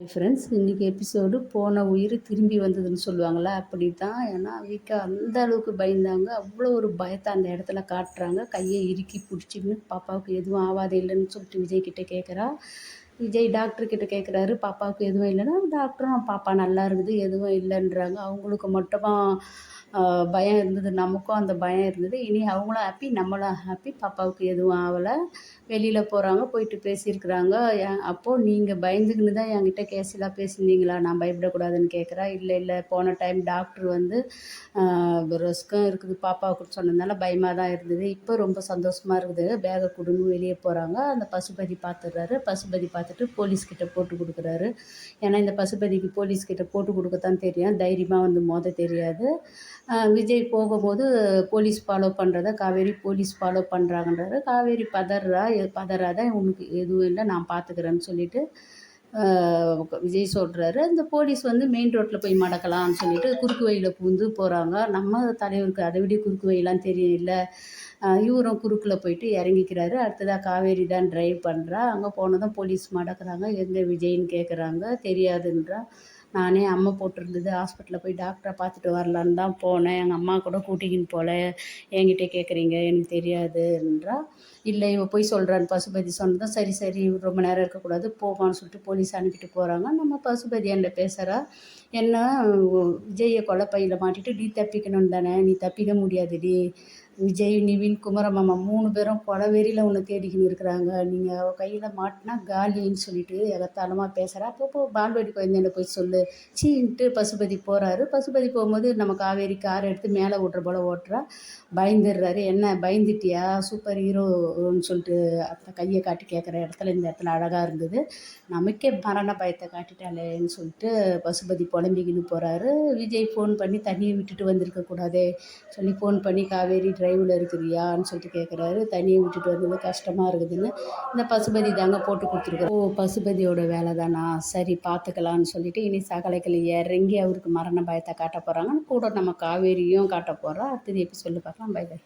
Friends இன்றைக்கி episode போன உயிர் திரும்பி வந்ததுன்னு சொல்லுவாங்கள்ல அப்படி தான் ஏன்னா வீக்கா அந்த அளவுக்கு பயந்தாங்க. அவ்வளோ ஒரு பயத்தை அந்த இடத்துல காட்டுறாங்க. கையை இறுக்கி பிடிச்சின்னு பாப்பாவுக்கு எதுவும் ஆகாதே இல்லைன்னு சொல்லிட்டு விஜய் கிட்டே கேட்குறா விஜய் டாக்டர்கிட்ட கேட்குறாரு பாப்பாவுக்கு எதுவும் இல்லைன்னா டாக்டரும் பாப்பா நல்லா இருக்குது எதுவும் இல்லைன்றாங்க. அவங்களுக்கு மட்டுமா பயம் இருந்தது. நமக்கும் அந்த பயம் இருந்தது. இனி அவங்களும் ஹாப்பி நம்மளும் ஹாப்பி பாப்பாவுக்கு எதுவும் ஆகலை வெளியில் போகிறாங்க போயிட்டு பேசியிருக்கிறாங்க. அப்போது நீங்கள் பயந்துக்கின்னு தான் என்கிட்ட கேஸெல்லாம் பேசியிருந்தீங்களா? நான் பயப்படக்கூடாதுன்னு கேட்குறா இல்லை இல்லை. போன டைம் டாக்டர் வந்து ரிஸ்க்கும் இருக்குது. பாப்பாவுக்கு சொன்னதுனால பயமாக தான் இருந்தது. இப்போ ரொம்ப சந்தோஷமாக இருக்குது. பேகை கொடுன்னு வெளியே போகிறாங்க அந்த பசுபதி பார்த்துடுறாரு பசுபதி பார்த்துட்டு போலீஸ்கிட்ட போட்டு கொடுக்குறாரு. ஏன்னா இந்த பசுபதிக்கு போலீஸ்கிட்ட போட்டு கொடுக்கத்தான் தெரியும். தைரியமாக வந்து மோத தெரியாது. விஜய் போகும்போது போலீஸ் ஃபாலோ பண்ணுறத காவேரி போலீஸ் ஃபாலோ பண்ணுறாங்கன்றாரு காவேரி பதறா பதறாத உனக்கு எதுவும் இல்லை நான் பார்த்துக்கிறேன்னு சொல்லிட்டு விஜய் சொல்கிறாரு இந்த போலீஸ் வந்து மெயின் ரோட்டில் போய் மடக்கலாம்னு சொல்லிட்டு குறுக்கு வழியில் பூந்து போகிறாங்க நம்ம தலைவருக்கு அதை விட குறுக்கு வழிலாம் தெரியும் இல்லை இவரும் குறுக்கில் போயிட்டு இறங்கிக்கிறாரு. அடுத்ததாக காவேரி தான் ட்ரைவ் பண்ணுறா அங்கே போனதும் போலீஸ் மடக்கிறாங்க. எங்கே விஜய்ன்னு கேட்குறாங்க தெரியாதுன்றா. நானே அம்மை போட்டிருந்தது. ஹாஸ்பிட்டலில் போய் டாக்டரை பார்த்துட்டு வரலான்னு தான் போனேன். எங்கள் அம்மா கூட கூட்டிக்கின்னு போகல என்கிட்ட கேட்குறீங்க எனக்கு தெரியாதுன்றா இல்லை இவ போய் சொல்கிறான்னு பசுபதி சொன்னதும் சரி சரி ரொம்ப நேரம் இருக்கக்கூடாது போவான்னு சொல்லிட்டு போலீஸ் அனுப்பிட்டு போகிறாங்க நம்ம பசுபதி என்கிட்ட பேசுகிறா என்ன விஜயை கொலை பையில் மாட்டிட்டு நீ தப்பிக்கணும் தானே? நீ தப்பிக்க முடியாதுடி. விஜய் நிவின் குமரமாமா மூணு பேரும் கொலவெறியில் ஒன்று தேடிக்கின்னு இருக்கிறாங்க. நீங்கள் அவள் கையில் மாட்டினா காலின்னு சொல்லிட்டு எகத்தாளமாக பேசுகிறா அப்பப்போ பால்வாடி குழந்தைங்கள போய் சொல்லு. சீன்ட்டு பசுபதி போகிறாரு பசுபதி போகும்போது நம்ம காவேரி கார் எடுத்து மேலே ஓட்டுற போல் ஓட்டுறா. பயந்துடுறாரு. என்ன பயந்துட்டியா? சூப்பர் ஹீரோன்னு சொல்லிட்டு அந்த கையை காட்டி கேட்குற இடத்துல இந்த இடத்துல அழகாக இருந்தது. நமக்கே மரண பயத்தை காட்டிட்டாளேன்னு சொல்லிட்டு பசுபதி புலம்பிக்கின்னு போகிறாரு விஜய் ஃபோன் பண்ணி தண்ணியை விட்டுட்டு வந்திருக்கக்கூடாதே. சொல்லி ஃபோன் பண்ணி காவேரி டிரைவில் இருக்கிறியான்னு சொல்லிட்டு கேட்குறாரு தனியை விட்டுட்டு வந்தது கஷ்டமாக இருக்குதுன்னு இந்த பசுபதி தாங்க போட்டு கொடுத்துருக்குறோம் ஓ பசுபதியோட வேலை தானா சரி பார்த்துக்கலான்னு சொல்லிட்டு இனி சகலைகள் இறங்கி அவருக்கு மரண பயத்தை காட்ட போகிறாங்க கூட நம்ம காவேரியும் காட்ட போகிறோம் அடுத்தது எப்படி சொல்லி பார்க்கலாம். By by